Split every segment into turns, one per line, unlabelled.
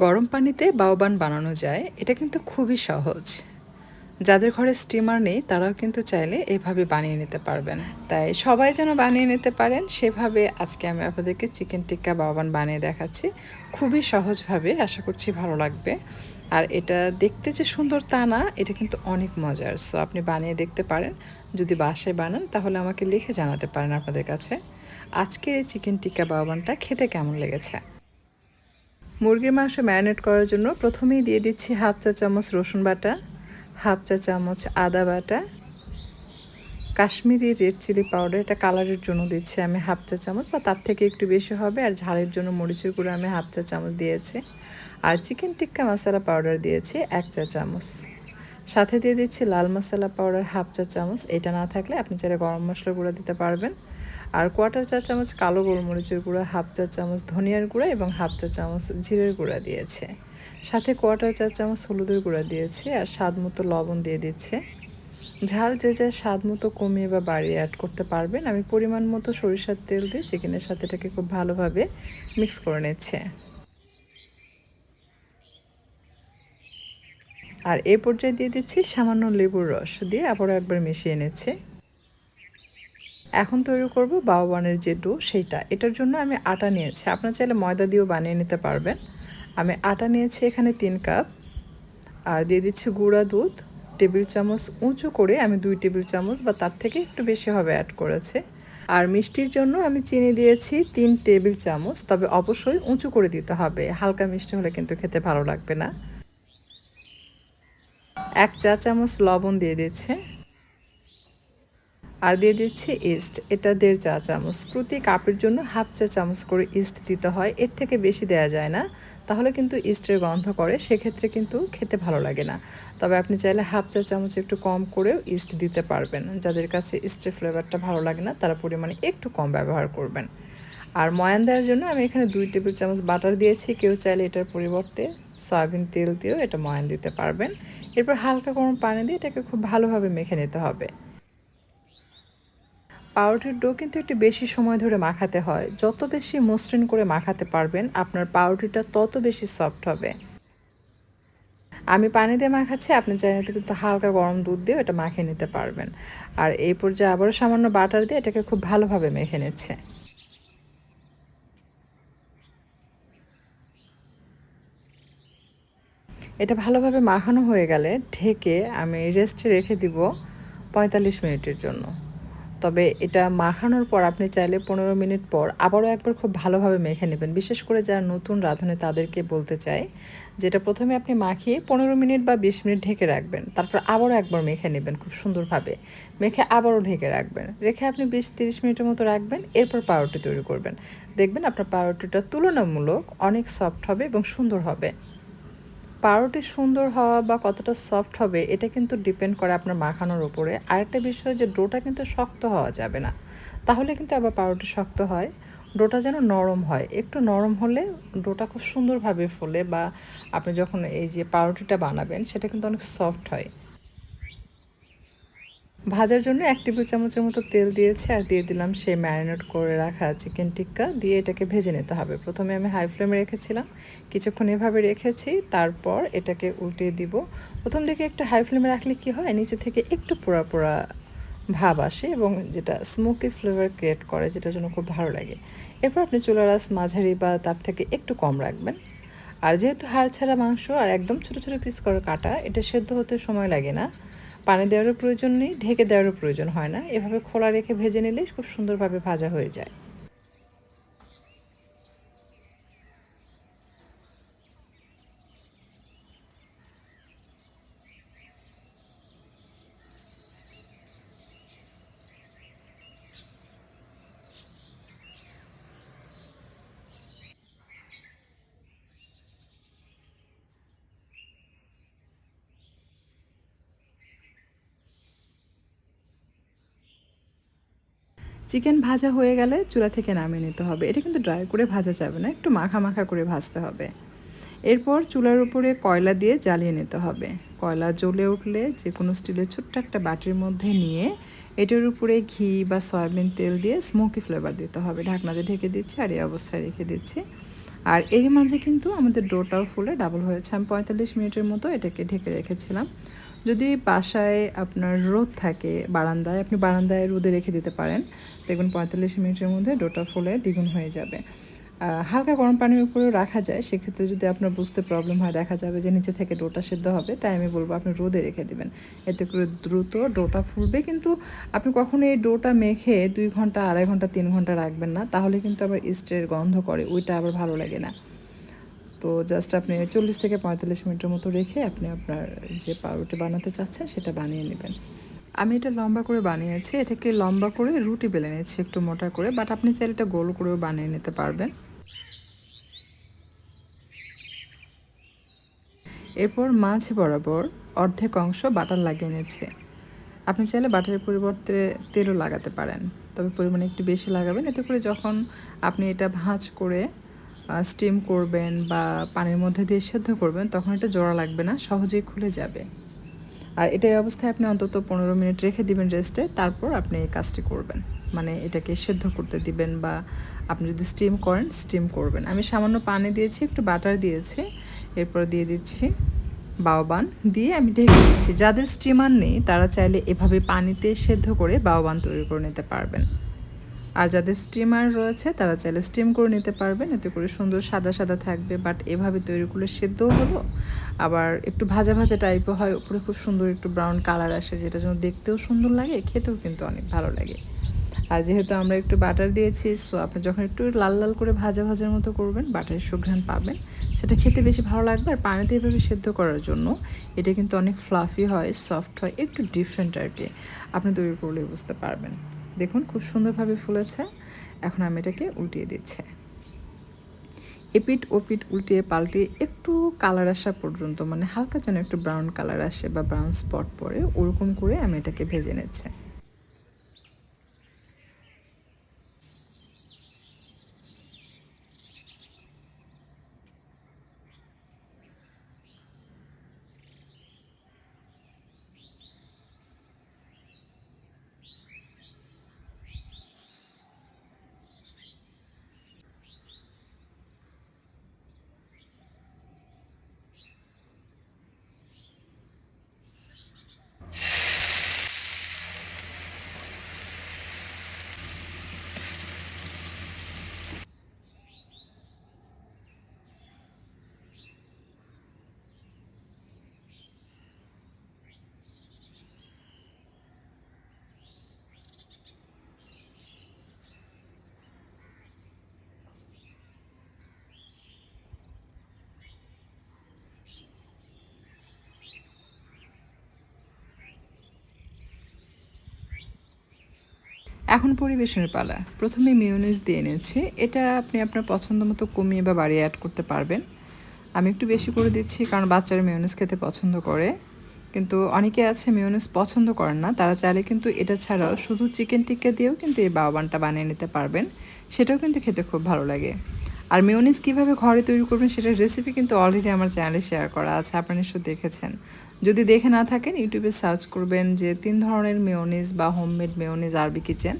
গরম পানিতে বাউবান বানানো যায়, এটা কিন্তু খুবই সহজ। যাদের ঘরে স্টিমার নেই, তারাও কিন্তু চাইলে এভাবে বানিয়ে নিতে পারবেন। তাই সবাই যেন বানিয়ে নিতে পারেন, সেভাবে আজকে আমি আপনাদেরকে চিকেন টিক্কা বাউবান বানিয়ে দেখাচ্ছি। খুবই সহজভাবে, আশা করছি ভালো লাগবে। আর এটা দেখতে যে সুন্দর তা না, এটা কিন্তু অনেক মজার। সো আপনি বানিয়ে দেখতে পারেন। যদি বাসায় বানান, তাহলে আমাকে লিখে জানাতে পারেন আপনাদের কাছে। আজকে এই চিকেন টিক্কা বাউবানটা খেতে কেমন লেগেছে? মুরগির মাংস ম্যারিনেট করার জন্য প্রথমেই দিয়ে দিচ্ছি হাফ চা চামচ রসুন বাটা, হাফ চা চামচ আদা বাটা, কাশ্মীরি রেড চিলি পাউডার, এটা কালারের জন্য দিচ্ছি আমি হাফ চা চামচ বা তার থেকে একটু বেশি হবে আর ঝালের জন্য মরিচের গুঁড়ো আমি হাফ চা চামচ দিয়েছি। আর চিকেন টিক্কা মশলা পাউডার দিয়েছি এক চা চামচ। সাথে দিয়ে দিচ্ছি লাল মশলা পাউডার হাফ চা চামচ, এটা না থাকলে আপনি চাইলে গরম মশলা গুঁড়ো দিতে পারবেন। আর কোয়ার্টার চা চামচ কালো গোলমরিচের গুঁড়া হাফ চা চামচ ধনিয়ার গুঁড়া এবং হাফ চা চামচ জিরের গুঁড়া দিয়েছে। সাথে কোয়ার্টার চা চামচ হলুদের গুঁড়া দিয়েছে আর স্বাদ মতো লবণ দিয়ে দিচ্ছে। ঝাল যে যা স্বাদ মতো কমিয়ে বা বাড়িয়ে অ্যাড করতে পারবেন। আমি পরিমাণ মতো সরিষার তেল দিয়ে চিকেনের সাথে এটাকে খুব ভালোভাবে মিক্স করে নিচ্ছে। আর এ পর্যায়ে দিয়ে দিচ্ছি সামান্য লেবুর রস দিয়ে আবারও একবার মিশিয়ে নিচ্ছে। এখন তৈরি করব বাউবানের যে ডো সেইটা। এটার জন্য আমি আটা নিয়েছি। আপনার চাইলে ময়দা দিয়েও বানিয়ে নিতে পারবেন। আমি আটা নিয়েছি এখানে তিন কাপ। আর দিয়ে দিচ্ছি গুঁড়া দুধ। টেবিল চামচ উঁচু করে আমি দুই টেবিল চামচ বা তার থেকে একটু বেশি হবে অ্যাড করেছে। আর মিষ্টির জন্য আমি চিনি দিয়েছি তিন টেবিল চামচ। তবে অবশ্যই উঁচু করে দিতে হবে। হালকা মিষ্টি হলে কিন্তু খেতে ভালো লাগবে না। এক চা চামচ লবণ দিয়ে দিচ্ছে। আর দিয়ে দিচ্ছি ইস্ট। এটা দেড় চা চামচ। প্রতি কাপের জন্য হাফ চা চামচ করে ইস্ট দিতে হয়। এর থেকে বেশি দেওয়া যায় না। তাহলে কিন্তু ইস্টের গন্ধ করে, সেক্ষেত্রে কিন্তু খেতে ভালো লাগে না। তবে আপনি চাইলে হাফ চা চামচ একটু কম করেও ইস্ট দিতে পারবেন। যাদের কাছে ইস্টের ফ্লেভারটা ভালো লাগে না, তারা পরিমাণে একটু কম ব্যবহার করবেন। আর ময়ান দেওয়ার জন্য আমি এখানে দুই টেবিল চামচ বাটার দিয়েছি। কেউ চাইলে এটার পরিবর্তে সয়াবিন তেল দিয়েও এটা ময়ান দিতে পারবেন। এরপর হালকা গরম পানি দিয়ে এটাকে খুব ভালোভাবে মেখে নিতে হবে। পাউরুটির ডো কিন্তু একটু বেশি সময় ধরে মাখাতে হয়। যত বেশি মসৃণ করে মাখাতে পারবেন, আপনার পাউরুটিটা তত বেশি সফট হবে। আমি পানি দিয়ে মাখাচ্ছি, আপনি চাইলে কিন্তু হালকা গরম দুধ দিয়ে এটা মাখিয়ে নিতে পারবেন। আর এই পর্যায়ে আবারও সামান্য বাটার দিয়ে এটাকে খুব ভালোভাবে মেখে নিচ্ছে। এটা ভালোভাবে মাখানো হয়ে গেলে ঢেকে আমি রেস্টে রেখে দিব পঁয়তাল্লিশ মিনিটের জন্য। তবে এটা মাখানোর পর আপনি চাইলে পনেরো মিনিট পর আবারও একবার খুব ভালোভাবে মেখে নেবেন। বিশেষ করে যারা নতুন রাঁধুনে তাদেরকে বলতে চাই যেটা প্রথমে আপনি মাখিয়ে পনেরো মিনিট বা বিশ মিনিট ঢেকে রাখবেন। তারপর আবারও একবার মেখে নেবেন খুব সুন্দরভাবে। মেখে আবারও ঢেকে রাখবেন। রেখে আপনি বিশ তিরিশ মিনিটের মতো রাখবেন, এরপর পাউরুটি তৈরি করবেন। দেখবেন আপনার পাউরুটিটা তুলনামূলক অনেক সফট হবে এবং সুন্দর হবে। পাউরুটি সুন্দর হওয়া বা কতটা সফট হবে, এটা কিন্তু ডিপেন্ড করে আপনার মাখানোর উপরে। আরেকটা বিষয় যে, ডোটা কিন্তু শক্ত হওয়া যাবে না। তাহলে কিন্তু আবার পাউরুটি শক্ত হয়। ডোটা যেন নরম হয়। একটু নরম হলে ডোটা খুব সুন্দরভাবে ফোলে বা আপনি যখন এই যে পাউরুটিটা বানাবেন, সেটা কিন্তু অনেক সফট হয়। ভাজার জন্য এক টেবিল চামচের মতো তেল দিয়েছি আর দিয়ে দিলাম সেই ম্যারিনেট করে রাখা চিকেন টিক্কা দিয়ে এটাকে ভেজে নিতে হবে। প্রথমে আমি হাই ফ্লেমে রেখেছিলাম, কিছুক্ষণ এভাবে রেখেছি, তারপর এটাকে উল্টিয়ে দিব। প্রথম দিকে একটু হাই ফ্লেমে রাখলে কি হয়, নিচে থেকে একটু পোড়া পোড়া ভাব আসে এবং যেটা স্মোকি ফ্লেভার ক্রিয়েট করে যেটার জন্য খুব ভালো লাগে। এরপর আপনি চুলার আস মাঝারি বা তার থেকে একটু কম রাখবেন। আর যেহেতু হাড় ছাড়া মাংস আর একদম ছোটো ছোটো পিস করে কাটা, এটা সেদ্ধ হতে সময় লাগে না। পানি দেওয়ারও প্রয়োজন নেই, ঢেকে দেওয়ারও প্রয়োজন হয় না। এভাবে খোলা রেখে ভেজে নিলেই খুব সুন্দরভাবে ভাজা হয়ে যায়। চিকেন ভাজা হয়ে গেলে চুলা থেকে নামিয়ে নিতে হবে। এটা কিন্তু ড্রাই করে ভাজা যাবে না, একটু মাখা মাখা করে ভাজতে হবে। এরপর চুলার উপরে কয়লা দিয়ে জ্বালিয়ে নিতে হবে। কয়লা জ্বলে উঠলে যে কোনো স্টিলের ছোট্ট একটা বাটির মধ্যে নিয়ে এটার উপরে ঘি বা সয়াবিন তেল দিয়ে স্মোকি ফ্লেভার দিতে হবে। ঢাকনাতে ঢেকে দিচ্ছি আর এই অবস্থায় রেখে দিচ্ছি। আর এর মাঝে কিন্তু আমাদের ডোটাও ফুলে ডাবল হয়েছে। আমি পঁয়তাল্লিশ মিনিটের মতো এটাকে ঢেকে রেখেছিলাম। যদি বাসায় আপনার রোদ থাকে বারান্দায়, আপনি বারান্দায় রোদে রেখে দিতে পারেন। দেখবেন পঁয়তাল্লিশ মিনিটের মধ্যে ডোটা ফুলে দ্বিগুণ হয়ে যাবে। হালকা গরম পানির উপরেও রাখা যায়। সেক্ষেত্রে যদি আপনার বুঝতে প্রবলেম হয়, দেখা যাবে যে নিচে থেকে ডোটা সেদ্ধ হবে, তাই আমি বলব আপনি রোদে রেখে দেবেন। এতে করে দ্রুত ডোটা ফুলবে। কিন্তু আপনি কখনো এই ডোটা মেখে দুই ঘণ্টা, আড়াই ঘণ্টা, তিন ঘণ্টা রাখবেন না, তাহলে কিন্তু আবার ইস্টের গন্ধ করে, ওইটা আবার ভালো লাগে না। তো জাস্ট আপনি চল্লিশ থেকে পঁয়তাল্লিশ মিনিটের মতো রেখে আপনি আপনার যে পাউরুটি বানাতে চাচ্ছেন সেটা বানিয়ে নেবেন। আমি এটা লম্বা করে বানিয়েছি, এটাকে লম্বা করে রুটি বেলে নিয়েছি একটু মোটা করে বাট আপনি চাইলে এটা গোল করেও বানিয়ে নিতে পারবেন। এরপর মাছ বরাবর অর্ধেক অংশ বাটার লাগিয়ে নিচ্ছে। আপনি চাইলে বাটারের পরিবর্তে তেলও লাগাতে পারেন, তবে পরিমাণে একটু বেশি লাগাবেন, এতে করে যখন আপনি এটা ভাঁজ করে স্টিম করবেন বা পানির মধ্যে দিয়ে সেদ্ধ করবেন, তখন এটা জোড়া লাগবে না, সহজেই খুলে যাবে। আর এটাই অবস্থায় আপনি অন্তত পনেরো মিনিট রেখে দিবেন রেস্টে তারপর আপনি এই কাজটি করবেন। মানে এটাকে সেদ্ধ করতে দিবেন বা আপনি যদি স্টিম করেন স্টিম করবেন। আমি সামান্য পানি দিয়েছি, একটু বাটার দিয়েছি, এরপর দিয়ে দিচ্ছি বাওবান দিয়ে আমি ঢেকে দিচ্ছি। যাদের স্টিমার নেই, তারা চাইলে এভাবে পানিতে সেদ্ধ করে বাওবান তৈরি করে নিতে পারবেন। আর যাদের স্টিমার রয়েছে, তারা চাইলে স্টিম করে নিতে পারবেন। এতে করে সুন্দর সাদা সাদা থাকবে বাট এভাবে তৈরি করলে সেদ্ধও হলো। আবার একটু ভাজা ভাজা টাইপও হয়, উপরে খুব সুন্দর একটু ব্রাউন কালার আসে, যেটা যেন দেখতেও সুন্দর লাগে, খেতেও কিন্তু অনেক ভালো লাগে। আর যেহেতু আমরা একটু বাটার দিয়েছি সো আপনি যখন একটু লাল লাল করে ভাজা ভাজার মতো করবেন বাটারের সুঘ্রাণ পাবেন। সেটা খেতে বেশি ভালো লাগবে, আর পানিতে এভাবে সেদ্ধ করার জন্য এটা কিন্তু অনেক ফ্লাফি হয় সফট হয়, একটু ডিফারেন্ট আর কি। আপনি তৈরি করলেই বুঝতে পারবেন। দেখুন, খুব সুন্দরভাবে ফুলেছে। এখন আমি এটাকে উল্টিয়ে দিচ্ছি। এপিট ওপিট উল্টিয়ে পাল্টিয়ে একটু কালার আসা পর্যন্ত মানে হালকা যেন একটু ব্রাউন কালার আসে বা ব্রাউন স্পট পরে, ওরকম করে আমি এটাকে ভেজে নিচ্ছি। এখন পরিবেশনের পালা। প্রথমে মিউনিস দিয়ে এনেছি। এটা আপনি আপনার পছন্দ মতো কমিয়ে বা বাড়িয়ে অ্যাড করতে পারবেন। আমি একটু বেশি করে দিচ্ছি কারণ বাচ্চারা মিউনিস খেতে পছন্দ করে। কিন্তু অনেকে আছে মিউনিস পছন্দ করেন না। তারা চাইলে কিন্তু এটা ছাড়াও শুধু চিকেন টিক্কা দিয়েও কিন্তু এই বাবানটা বানিয়ে নিতে পারবেন। সেটাও কিন্তু খেতে খুব ভালো লাগে। আর মিউনিস কীভাবে ঘরে তৈরি করবেন সেটার রেসিপি কিন্তু অলরেডি আমার চ্যানেলে শেয়ার করা আছে, আপনারা নিশ্চয় দেখেছেন। যদি দেখে না থাকেন ইউটিউবে সার্চ করবেন যে তিন ধরনের মেয়নিজ বা হোমমেড মেয়নিজ আরবি কিচেন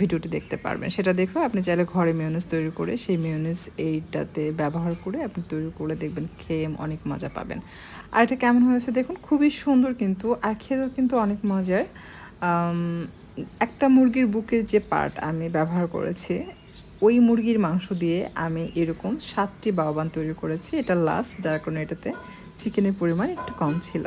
ভিডিওটি দেখতে পারবেন। সেটা দেখো আপনি চাইলে ঘরে মেয়নিজ তৈরি করে সেই মেয়নিজ এইটাতে ব্যবহার করে আপনি তৈরি করে দেখবেন, খেয়ে অনেক মজা পাবেন। আর এটা কেমন হয়েছে দেখুন, খুবই সুন্দর কিন্তু, আর খেতেও কিন্তু অনেক মজার। একটা মুরগির বুকের যে পার্ট আমি ব্যবহার করেছি ওই মুরগির মাংস দিয়ে আমি এরকম সাতটি বাওবান তৈরি করেছি। এটা লাস্ট যার কারণে এটাতে চিকেনের পরিমাণ একটু কম ছিল।